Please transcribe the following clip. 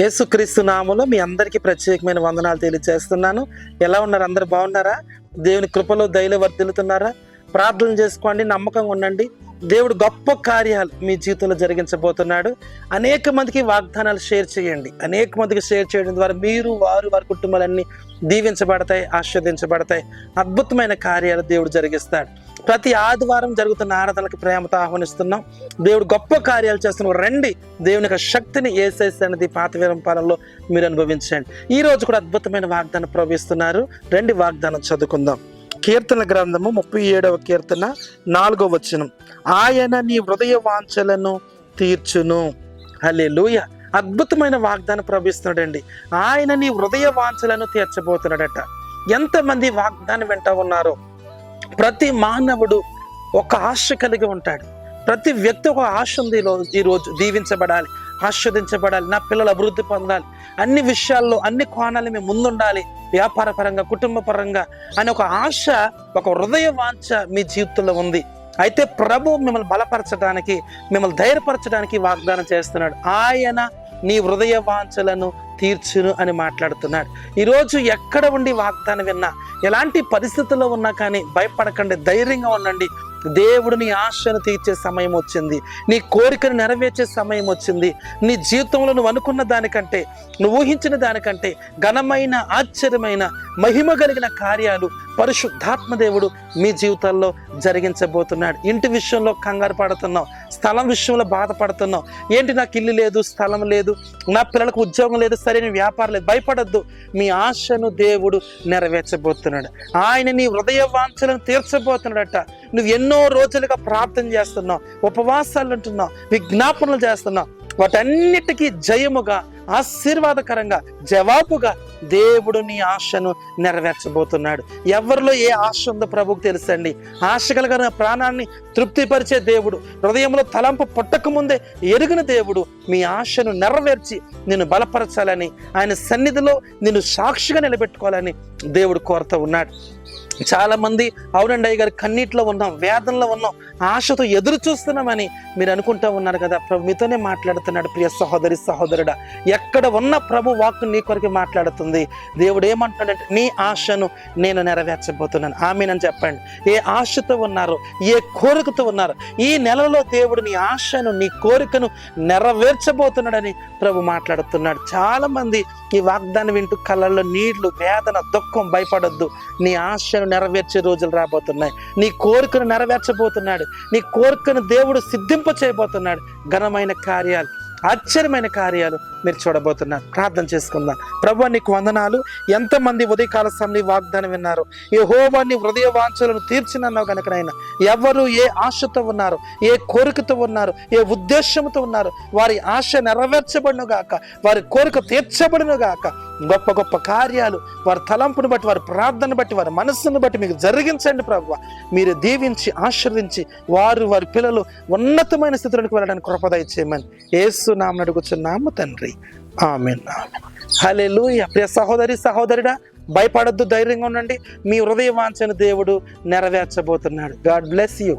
యేసుక్రీస్తు నామలో మీ అందరికీ ప్రత్యేకమైన వందనాలు తెలియజేస్తున్నాను. ఎలా ఉన్నారు? అందరు బాగున్నారా? దేవుని కృపలో దయలో వర్దిల్లుతున్నారా ప్రార్థన చేసుకోండి నమ్మకంగా ఉండండి. దేవుడు గొప్ప కార్యాలు మీ జీవితంలో జరిగించబోతున్నాడు. అనేక మందికి వాగ్దానాలు షేర్ చేయండి. అనేక మందికి షేర్ చేయడం ద్వారా మీరు వారు వారి కుటుంబాలన్నీ దీవించబడతాయి ఆస్వాదించబడతాయి అద్భుతమైన కార్యాలు దేవుడు జరిగిస్తాడు. ప్రతి ఆదివారం జరుగుతున్న ఆరాధనలకు ప్రేమతో ఆహ్వానిస్తున్నాం. దేవుడు గొప్ప కార్యాలు చేస్తున్న రండి. దేవుని యొక్క శక్తిని ఏసేసి అనేది పాత పాలనలో మీరు అనుభవించండి. ఈ రోజు కూడా అద్భుతమైన వాగ్దానం ప్రవహిస్తున్నారు. రండి వాగ్దానం చదువుకుందాం. కీర్తన గ్రంథము ముప్పై ఏడవ కీర్తన నాలుగవ వచనం. ఆయన నీ హృదయ వాంఛలను తీర్చును. హలే అద్భుతమైన వాగ్దానం ప్రవహిస్తున్నాడండి. ఆయన నీ హృదయ వాంఛలను తీర్చబోతున్నాడట. ఎంతమంది వాగ్దానం వెంట ఉన్నారో. ప్రతి మానవుడు ఒక ఆశ కలిగి ఉంటాడు. ప్రతి వ్యక్తి ఒక ఆశ ఉంది ఈ రోజు దీవించబడాలి. ఆస్వాదించబడాలి నా పిల్లలు అభివృద్ధి పొందాలి. అన్ని విషయాల్లో అన్ని కోణాలు మేము ముందుండాలి వ్యాపార పరంగా కుటుంబ పరంగా అనే ఒక ఆశ ఒక హృదయ వాంఛ మీ జీవితంలో ఉంది. అయితే ప్రభు మిమ్మల్ని బలపరచడానికి మిమ్మల్ని ధైర్యపరచడానికి వాగ్దానం చేస్తున్నాడు. ఆయన నీ హృదయ వాంఛలను తీర్చును అని మాట్లాడుతున్నాడు. ఈరోజు ఎక్కడ ఉండి వాగ్దానం విన్నా ఎలాంటి పరిస్థితుల్లో ఉన్నా కానీ భయపడకండి ధైర్యంగా ఉండండి. దేవుడు నీ ఆశను తీర్చే సమయం వచ్చింది. నీ కోరికను నెరవేర్చే సమయం వచ్చింది. నీ జీవితంలో నువ్వు అనుకున్న దానికంటే నువ్వు ఊహించిన దానికంటే ఘనమైన ఆశ్చర్యమైన మహిమ కలిగిన కార్యాలు పరిశుద్ధాత్మ దేవుడు మీ జీవితాల్లో జరిగించబోతున్నాడు. ఇంటి విషయంలో కంగారు పడుతున్నావు స్థలం విషయంలో బాధపడుతున్నావు. ఏంటి నాకు ఇల్లు లేదు స్థలం లేదు నా పిల్లలకు ఉద్యోగం లేదు సరైన వ్యాపారం లేదు. భయపడద్దు. మీ ఆశను దేవుడు నెరవేర్చబోతున్నాడు. ఆయన నీ హృదయ వాంఛలను తీర్చబోతున్నాడట. నువ్వు ఎన్నో రోజులుగా ప్రార్థన చేస్తున్నావు ఉపవాసాలు అంటున్నావు విజ్ఞాపనలు చేస్తున్నావు. వాటన్నిటికీ జయముగా ఆశీర్వాదకరంగా జవాబుగా దేవుడు నీ ఆశను నెరవేర్చబోతున్నాడు. ఎవరిలో ఏ ఆశ ఉందో ప్రభుకు తెలుసండి. ఆశ కలిగిన ప్రాణాన్ని తృప్తిపరిచే దేవుడు హృదయంలో తలంపు పుట్టక ముందే ఎరుగిన దేవుడు మీ ఆశను నెరవేర్చి నిన్ను బలపరచాలని ఆయన సన్నిధిలో నిన్ను సాక్షిగా నిలబెట్టుకోవాలని దేవుడు కోరుతూ ఉన్నాడు. చాలా మంది అవునండి అయ్య గారు కన్నీటిలో ఉన్నాం వేదనలో ఉన్నాం ఆశతో ఎదురు చూస్తున్నామని మీరు అనుకుంటా ఉన్నారు కదా ప్రభు. మీతోనే మాట్లాడుతున్నాడు ప్రియ సహోదరి సహోదరుడా. ఎక్కడ ఉన్న ప్రభు వాక్కు నీ కొరకు మాట్లాడుతుంది. దేవుడు ఏమంటున్నాడంటే నీ ఆశను నేను నెరవేర్చబోతున్నాను. ఆమెనని చెప్పండి. ఏ ఆశతో ఉన్నారు ఏ కోరికతో ఉన్నారు ఈ నెలలో దేవుడు నీ ఆశను నీ కోరికను నెరవేర్చబోతున్నాడని ప్రభు మాట్లాడుతున్నాడు. చాలా మంది ఈ వాగ్దానం వింటూ కళ్ళల్లో నీళ్ళు వేదన దుఃఖం భయపడొద్దు. నీ ఆశ ఆశను నెరవేర్చే రోజులు రాబోతున్నాయి. నీ కోరికను నెరవేర్చబోతున్నాడు. నీ కోరికను దేవుడు సిద్ధింప చేయబోతున్నాడు. ఘనమైన కార్యాలు ఆశ్చర్యమైన కార్యాలు మీరు చూడబోతున్నారు. ప్రార్థన చేసుకుందాం. ప్రభు నీకు వందనాలు. ఎంతమంది ఉదయకాల సమయం వాగ్దానం విన్నారు. ఏ హోవాన్ని హృదయ వాంఛలను తీర్చినన్నావు కనుకనైనా ఎవరు ఏ ఆశతో ఉన్నారు ఏ కోరికతో ఉన్నారు ఏ ఉద్దేశంతో ఉన్నారు వారి ఆశ నెరవేర్చబడిన గాక వారి కోరిక తీర్చబడిన గాక గొప్ప గొప్ప కార్యాలు వారి తలంపును బట్టి వారి ప్రార్థన బట్టి వారి మనస్సును బట్టి మీకు జరిగించండి ప్రభు మీరు దీవించి ఆశీర్వదించి వారు వారి పిల్లలు ఉన్నతమైన స్థితిలోకి వెళ్ళడానికి కృపదయ చేయమని ఏసు నామని అడుగుచున్నాము తండ్రి. ఆమె హలే ప్రియ సహోదరి సహోదరుడా భయపడొద్దు ధైర్యంగా ఉండండి. మీ హృదయ వాంఛను దేవుడు నెరవేర్చబోతున్నాడు. God bless you.